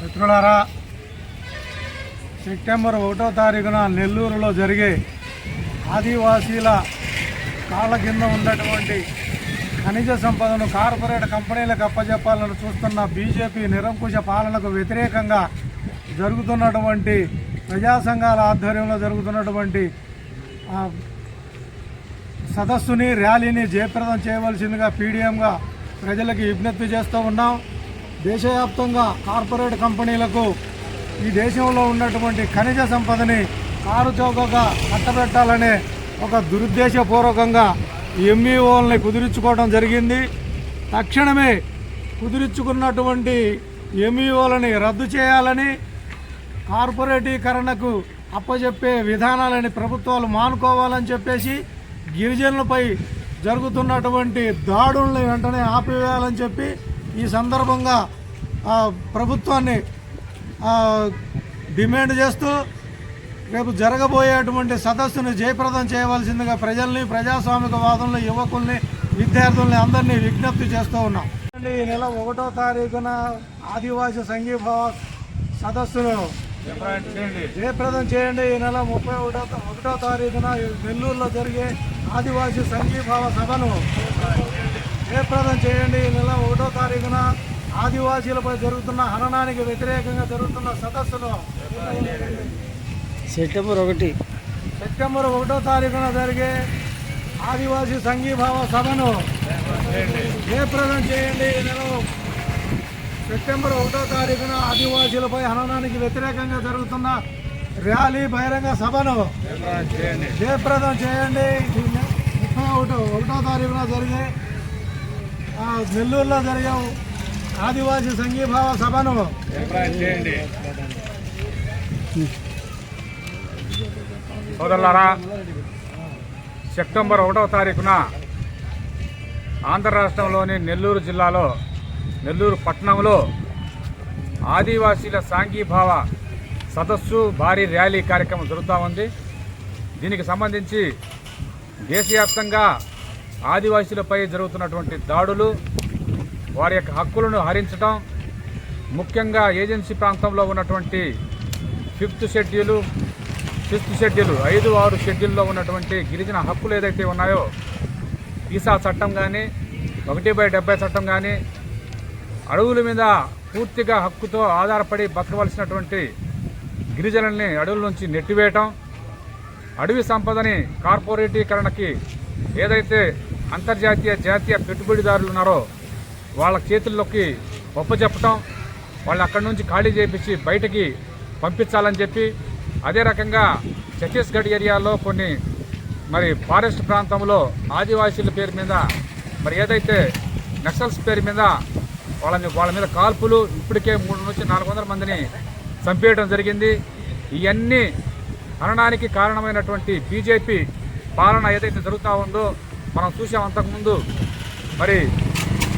మిత్రులారా సెప్టెంబర్ ఒకటో తారీఖున నెల్లూరులో జరిగే ఆదివాసీల కాళ్ళ కింద ఉన్నటువంటి ఖనిజ సంపదను కార్పొరేట్ కంపెనీలకు అప్పజెప్పాలని చూస్తున్న బీజేపీ నిరంకుశ పాలనకు వ్యతిరేకంగా జరుగుతున్నటువంటి ప్రజా సంఘాల ఆధ్వర్యంలో జరుగుతున్నటువంటి సదస్సుని ర్యాలీని జయప్రదం చేయవలసిందిగా పీడిఎంగా ప్రజలకు విజ్ఞప్తి చేస్తూ ఉన్నాం. దేశవ్యాప్తంగా కార్పొరేట్ కంపెనీలకు ఈ దేశంలో ఉన్నటువంటి ఖనిజ సంపదని కారుచౌకగా కట్టబెట్టాలనే ఒక దురుద్దేశపూర్వకంగా ఎంఈఓల్ని కుదిరించుకోవడం జరిగింది. తక్షణమే కుదిరించుకున్నటువంటి ఎంఈఓలని రద్దు చేయాలని కార్పొరేటీకరణకు అప్పచెప్పే విధానాలని ప్రభుత్వాలు మానుకోవాలని చెప్పేసి గిరిజనులపై జరుగుతున్నటువంటి దాడుల్ని వెంటనే ఆపివేయాలని చెప్పి ఈ సందర్భంగా ఆ, ప్రభుత్వాన్ని డిమాండ్ చేస్తూ రేపు జరగబోయేటువంటి సదస్సును జయప్రదం చేయవలసిందిగా ప్రజల్ని ప్రజాస్వామిక వాదంలో యువకుల్ని విద్యార్థుల్ని అందరినీ విజ్ఞప్తి చేస్తూ ఉన్నాం. ఈ నెల ఒకటో తారీఖున ఆదివాసీ సంఘీభావ సదస్సును జయప్రదం చేయండి. ఈ నెల ముప్పై ఒకటో ఒకటో తారీఖున నెల్లూరులో జరిగే ఆదివాసీ సంఘీభావ సభను జయప్రదం చేయండి. ఈ నెల ఒకటో తారీఖున ఆదివాసీలపై జరుగుతున్న హననానికి వ్యతిరేకంగా జరుగుతున్న సదస్సును సెప్టెంబర్ ఒకటి. సెప్టెంబర్ ఒకటో తారీఖున జరిగే ఆదివాసీ సంఘీభావ సభను జయప్రదం చేయండి. ఈ నెల సెప్టెంబర్ ఒకటో తారీఖున ఆదివాసీలపై హననానికి వ్యతిరేకంగా జరుగుతున్న ర్యాలీ బహిరంగ సభను జయప్రదం చేయండి. ముప్పై ఒకటో ఒకటో తారీఖున జరిగే నెల్లూరులో జరిగే ఆదివాసీ సంఘీభావ సభను సోదరులారా సెప్టెంబర్ ఒకటవ తారీఖున ఆంధ్ర రాష్ట్రంలోని నెల్లూరు జిల్లాలో నెల్లూరు పట్టణంలో ఆదివాసీల సాంఘీభావ సదస్సు భారీ ర్యాలీ కార్యక్రమం జరుగుతూ ఉంది. దీనికి సంబంధించి దేశవ్యాప్తంగా ఆదివాసీలపై జరుగుతున్నటువంటి దాడులు వారి యొక్క హక్కులను హరించడం ముఖ్యంగా ఏజెన్సీ ప్రాంతంలో ఉన్నటువంటి ఫిఫ్త్ షెడ్యూలు ఫిఫ్త్ షెడ్యూల్ ఐదు ఆరు షెడ్యూల్లో ఉన్నటువంటి గిరిజన హక్కులు ఏదైతే ఉన్నాయో ఈసా చట్టం కానీ ఒకటి బై డెబ్బై చట్టం కానీ అడవుల మీద పూర్తిగా హక్కుతో ఆధారపడి బతకవలసినటువంటి గిరిజనుల్ని అడవుల నుంచి నెట్టివేయటం అడవి సంపదని కార్పొరేటీకరణకి ఏదైతే అంతర్జాతీయ జాతీయ పెట్టుబడిదారులు ఉన్నారో వాళ్ళ చేతుల్లోకి ఒప్పచెప్పటం వాళ్ళు అక్కడి నుంచి ఖాళీ చేయించి బయటకి పంపించాలని చెప్పి అదే రకంగా ఛత్తీస్గఢ్ ఏరియాలో కొన్ని మరి ఫారెస్ట్ ప్రాంతంలో ఆదివాసీల పేరు మీద మరి ఏదైతే నక్సల్స్ పేరు మీద వాళ్ళని వాళ్ళ మీద కాల్పులు ఇప్పటికే మూడు నుంచి నాలుగు వందల మందిని చంపేయడం జరిగింది. ఇవన్నీ అనడానికి కారణమైనటువంటి బీజేపీ పాలన ఏదైతే జరుగుతూ ఉందో మనం చూసాం అంతకుముందు. మరి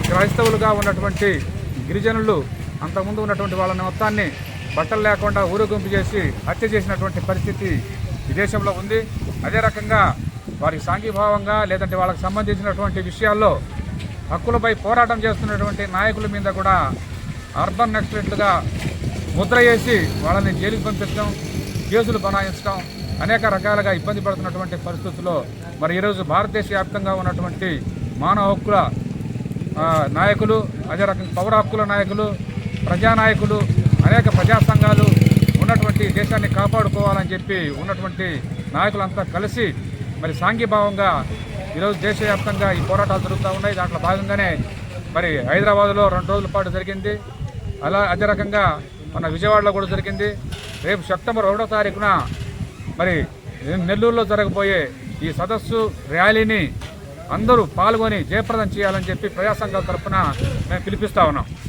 క్రైస్తవులుగా ఉన్నటువంటి గిరిజనులు అంతకుముందు ఉన్నటువంటి వాళ్ళని మొత్తాన్ని బట్టలు లేకుండా ఊరేగింపు చేసి హత్య చేసినటువంటి పరిస్థితి ఈ దేశంలో ఉంది. అదే రకంగా వారికి సాంఘీభావంగా లేదంటే వాళ్ళకి సంబంధించినటువంటి విషయాల్లో హక్కులపై పోరాటం చేస్తున్నటువంటి నాయకుల మీద కూడా అర్బన్ నక్సలెట్లుగా ముద్ర వేసి వాళ్ళని జైలుకి పంపించడం కేసులు బనాయించడం అనేక రకాలుగా ఇబ్బంది పడుతున్నటువంటి పరిస్థితుల్లో మరి ఈరోజు భారతదేశ వ్యాప్తంగా ఉన్నటువంటి మానవ హక్కుల నాయకులు అదే రకంగా పౌర హక్కుల నాయకులు ప్రజానాయకులు అనేక ప్రజా సంఘాలు ఉన్నటువంటి దేశాన్ని కాపాడుకోవాలని చెప్పి ఉన్నటువంటి నాయకులంతా కలిసి మరి సాంఘీభావంగా ఈరోజు దేశవ్యాప్తంగా ఈ పోరాటాలు జరుగుతూ ఉన్నాయి. దాంట్లో భాగంగానే మరి హైదరాబాద్లో రెండు రోజుల పాటు జరిగింది. అలా అదే రకంగా మన విజయవాడలో కూడా జరిగింది. రేపు సెప్టెంబర్ ఒకటో తారీఖున మరి నెల్లూరులో జరగబోయే ఈ సదస్సు ర్యాలీని అందరూ పాల్గొని జయప్రదం చేయాలని చెప్పి ప్రజాసంఘాల తరఫున మేము పిలిపిస్తా ఉన్నాం.